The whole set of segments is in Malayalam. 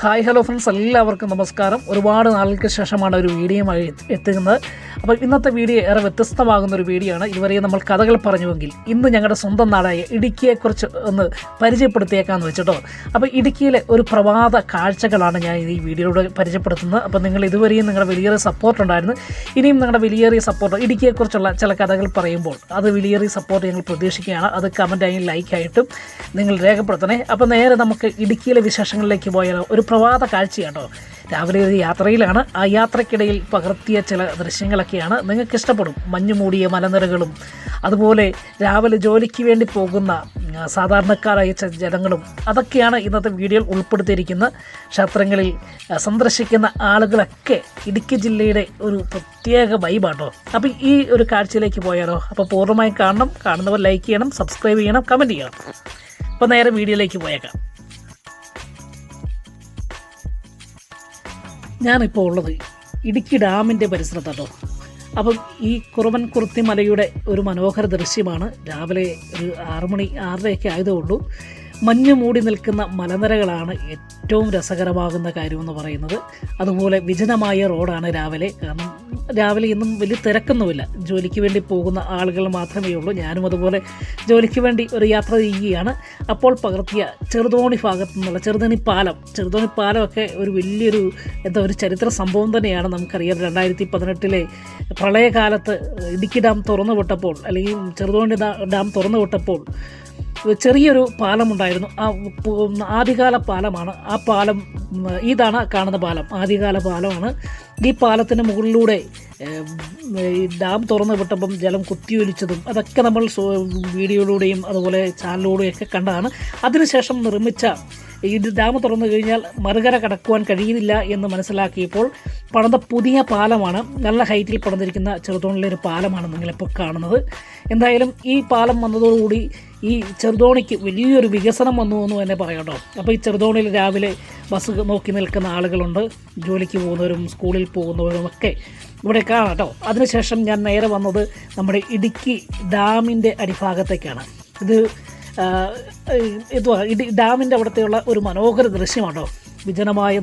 Hi hello friends. എല്ലാവർക്കും നമസ്കാരം. ഒരുപാട് നാളുകൾക്ക് ശേഷമാണ് ഒരു വീഡിയോയുമായി എത്തുന്നത് അപ്പോൾ ഇന്നത്തെ വീഡിയോ ഏറെ വ്യത്യസ്തമാകുന്ന ഒരു വീഡിയോ ആണ്. ഇതുവരെ നമ്മൾ കഥകൾ പറഞ്ഞുവെങ്കിൽ ഇന്ന് ഞങ്ങളുടെ സ്വന്തം നാടായ ഇടുക്കിയെക്കുറിച്ച് ഒന്ന് പരിചയപ്പെടുത്തിയേക്കാന്ന് വെച്ചിട്ടോ. അപ്പോൾ ഇടുക്കിയിലെ ഒരു പ്രഭാത കാഴ്ചകളാണ് ഞാൻ ഈ വീഡിയോയിലൂടെ പരിചയപ്പെടുത്തുന്നത്. അപ്പോൾ നിങ്ങൾ ഇതുവരെയും നിങ്ങളുടെ വലിയൊരു സപ്പോർട്ട് ഉണ്ടായിരുന്നു. ഇനിയും നിങ്ങളുടെ വലിയേറിയ സപ്പോർട്ട് ഇടുക്കിയെക്കുറിച്ചുള്ള ചില കഥകൾ പറയുമ്പോൾ അത് വലിയേറിയ സപ്പോർട്ട് ഞങ്ങൾ പ്രതീക്ഷിക്കുകയാണ്. അത് കമന്റായും ലൈക്കായിട്ടും നിങ്ങൾ രേഖപ്പെടുത്തണേ. അപ്പോൾ നേരെ നമുക്ക് ഇടുക്കിയിലെ വിശേഷങ്ങളിലേക്ക് പോയാൽ ഒരു പ്രഭാത കാഴ്ചയാട്ടോ. രാവിലെ ഒരു യാത്രയിലാണ്. ആ യാത്രക്കിടയിൽ പകർത്തിയ ചില ദൃശ്യങ്ങളൊക്കെയാണ് നിങ്ങൾക്ക് ഇഷ്ടപ്പെടും മഞ്ഞു മൂടിയ മലനിരകളും അതുപോലെ രാവിലെ ജോലിക്ക് വേണ്ടി പോകുന്ന സാധാരണക്കാരായ ജനങ്ങളും അതൊക്കെയാണ് ഇന്നത്തെ വീഡിയോയിൽ ഉൾപ്പെടുത്തിയിരിക്കുന്ന ക്ഷേത്രങ്ങളിൽ സന്ദർശിക്കുന്ന ആളുകളൊക്കെ ഇടുക്കി ജില്ലയുടെ ഒരു പ്രത്യേക വൈബാട്ടോ അപ്പോൾ ഈ ഒരു കാഴ്ചയിലേക്ക് പോയാലോ? അപ്പോൾ പൂർണമായും കാണണം. കാണുന്നവർ ലൈക്ക് ചെയ്യണം സബ്സ്ക്രൈബ് ചെയ്യണം കമന്റ് ചെയ്യണം. അപ്പോൾ നേരെ വീഡിയോയിലേക്ക് പോയേക്കാം. ഞാനിപ്പോൾ ഉള്ളത് ഇടുക്കി ഡാമിന്റെ പരിസരത്താട്ടോ. അപ്പം ഈ കുറവൻ കുറുത്തി മലയുടെ ഒരു മനോഹര ദൃശ്യമാണ്. രാവിലെ ഒരു ആറുമണി ആറരയൊക്കെ ആയതുകൊള്ളൂ മഞ്ഞ് മൂടി നിൽക്കുന്ന മലനിരകളാണ് ഏറ്റവും രസകരമാകുന്ന കാര്യമെന്ന് പറയുന്നത്. അതുപോലെ വിജനമായ റോഡാണ് രാവിലെ. കാരണം രാവിലെ ഇന്നും വലിയ തിരക്കൊന്നുമില്ല. ജോലിക്ക് വേണ്ടി പോകുന്ന ആളുകൾ മാത്രമേ ഉള്ളൂ. ഞാനും അതുപോലെ ജോലിക്ക് വേണ്ടി ഒരു യാത്ര ചെയ്യുകയാണ്. അപ്പോൾ പകർത്തിയ ചെറുതോണി ഭാഗത്തു നിന്നുള്ള ചെറുതോണി പാലം. ചെറുതോണി പാലമൊക്കെ ഒരു വലിയൊരു എന്താ ഒരു ചരിത്ര സംഭവം തന്നെയാണ് നമുക്കറിയാം. രണ്ടായിരത്തി പതിനെട്ടിലെ പ്രളയകാലത്ത് ഇടുക്കി ഡാം തുറന്നു വിട്ടപ്പോൾ അല്ലെങ്കിൽ ചെറുതോണി ഡാം തുറന്നു വിട്ടപ്പോൾ ചെറിയൊരു പാലമുണ്ടായിരുന്നു. ആ ആദ്യകാല പാലമാണ്. ആ പാലം ഇതാണ് കാണുന്ന പാലം. ആദ്യകാല പാലമാണ്. ഈ പാലത്തിന് മുകളിലൂടെ ഡാം തുറന്നു വിട്ടപ്പം ജലം കുത്തിയൊലിച്ചതും അതൊക്കെ നമ്മൾ വീഡിയോയിലൂടെയും അതുപോലെ ചാനലിലൂടെയും ഒക്കെ കണ്ടതാണ് അതിനുശേഷം നിർമ്മിച്ച ഈ ഡാം തുറന്നു കഴിഞ്ഞാൽ മറുകര കടക്കുവാൻ കഴിയുന്നില്ല എന്ന് മനസ്സിലാക്കിയപ്പോൾ പണിത പുതിയ പാലമാണ് നല്ല ഹൈറ്റിൽ പണിതിരിക്കുന്ന ചെറുതോണിലെ ഒരു പാലമാണ് നിങ്ങളിപ്പോൾ കാണുന്നത്. എന്തായാലും ഈ പാലം വന്നതോടുകൂടി ഈ ചെറുതോണിക്ക് വലിയൊരു വികസനം വന്നു എന്ന് തന്നെ പറയാം അപ്പോൾ ഈ ചെറുതോണിയിൽ രാവിലെ ബസ് നോക്കി നിൽക്കുന്ന ആളുകളുണ്ട്. ജോലിക്ക് പോകുന്നവരും സ്കൂളിൽ പോകുന്നവരും ഒക്കെ ഇവിടെ കാണാം കേട്ടോ. അതിനുശേഷം ഞാൻ നേരെ വന്നത് നമ്മുടെ ഇടുക്കി ഡാമിന്റെ അടിഭാഗത്തേക്കാണ്. ഇത് ഇത് ഡാമിന്റെ അവിടുത്തെയുള്ള ഒരു മനോഹര ദൃശ്യമാണോ വിജനമായ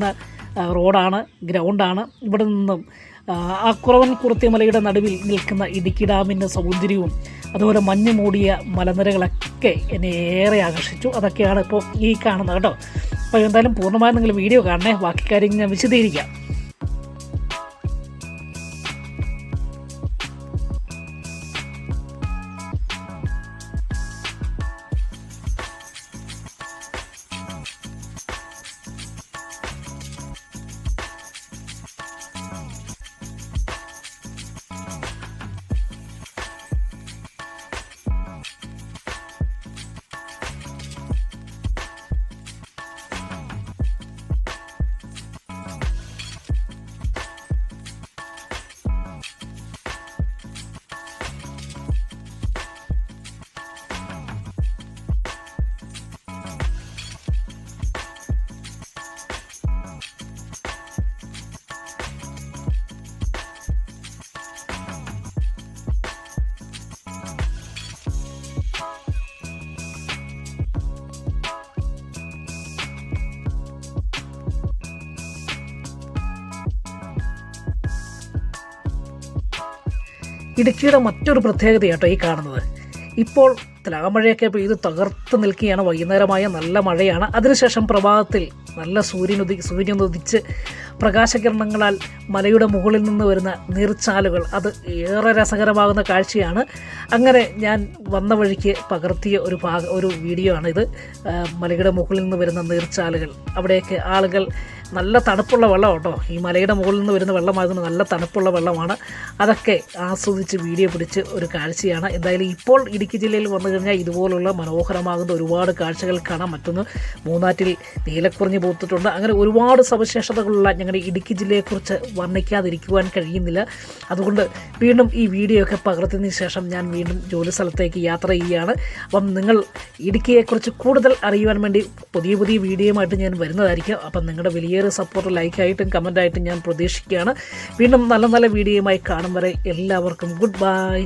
റോഡാണ് ഗ്രൗണ്ടാണ്. ഇവിടെ നിന്നും ആ, കുറവൻ കുറുത്തിമലയുടെ നടുവിൽ നിൽക്കുന്ന ഇടുക്കി ഡാമിന്റെ സൗന്ദര്യവും അതുപോലെ മഞ്ഞ് മൂടിയ മലനിരകളൊക്കെ എന്നെ ഏറെ ആകർഷിച്ചു. അതൊക്കെയാണ് ഇപ്പോൾ ഈ കാണുന്നത് കേട്ടോ. അപ്പോൾ എന്തായാലും പൂർണമായും നിങ്ങൾ വീഡിയോ കാണണേ. ബാക്കി കാര്യങ്ങൾ ഞാൻ വിശദീകരിക്കാം. ഇടുക്കിയുടെ മറ്റൊരു പ്രത്യേകത കേട്ടോ ഈ കാണുന്നത്. ഇപ്പോൾ തുലാമഴയൊക്കെ പെയ്ത് തകർത്ത് നിൽക്കുകയാണ്. വൈകുന്നേരമായ നല്ല മഴയാണ്. അതിനുശേഷം പ്രഭാതത്തിൽ നല്ല സൂര്യനുദി സൂര്യനുദിച്ച് പ്രകാശകിരണങ്ങളാൽ മലയുടെ മുകളിൽ നിന്ന് വരുന്ന നീർച്ചാലുകൾ. അത് ഏറെ രസകരമാകുന്ന കാഴ്ചയാണ്. അങ്ങനെ ഞാൻ വന്ന വഴിക്ക് പകർത്തിയ ഒരു ഭാഗ ഒരു വീഡിയോ ആണിത് മലയുടെ മുകളിൽ നിന്ന് വരുന്ന നീർച്ചാലുകൾ. അവിടെയൊക്കെ ആളുകൾ നല്ല തണുപ്പുള്ള വെള്ളം കേട്ടോ. ഈ മലയുടെ മുകളിൽ നിന്ന് വരുന്ന വെള്ളമായതുകൊണ്ട് നല്ല തണുപ്പുള്ള വെള്ളമാണ്. അതൊക്കെ ആസ്വദിച്ച് വീഡിയോ പിടിച്ച് ഒരു കാഴ്ചയാണ്. എന്തായാലും ഇപ്പോൾ ഇടുക്കി ജില്ലയിൽ വന്നു കഴിഞ്ഞാൽ ഇതുപോലുള്ള മനോഹരമാകുന്ന ഒരുപാട് കാഴ്ചകൾ കാണാൻ മറ്റൊന്ന് മൂന്നാറ്റിൽ നീലക്കുറിഞ്ഞ് പൂത്തിട്ടുണ്ട്. അങ്ങനെ ഒരുപാട് സവിശേഷതകളുള്ള ഞങ്ങളുടെ ഇടുക്കി ജില്ലയെക്കുറിച്ച് വർണിക്കാതിരിക്കുവാൻ കഴിയുന്നില്ല. അതുകൊണ്ട് വീണ്ടും ഈ വീഡിയോ ഒക്കെ പകർത്തിയതിന് ശേഷം ഞാൻ വീണ്ടും ജോലി സ്ഥലത്തേക്ക് യാത്ര ചെയ്യുകയാണ്. അപ്പം നിങ്ങൾ ഇടുക്കിയെക്കുറിച്ച് കൂടുതൽ അറിയുവാൻ വേണ്ടി പുതിയ പുതിയ വീഡിയോയുമായിട്ട് ഞാൻ വരുന്നതായിരിക്കും. അപ്പം നിങ്ങളുടെ വലിയ വലിയൊരു സപ്പോർട്ട് ലൈക്കായിട്ടും കമന്റായിട്ടും ഞാൻ പ്രതീക്ഷിക്കുകയാണ്. വീണ്ടും നല്ല നല്ല വീഡിയോയുമായി കാണും വരെ എല്ലാവർക്കും ഗുഡ് ബൈ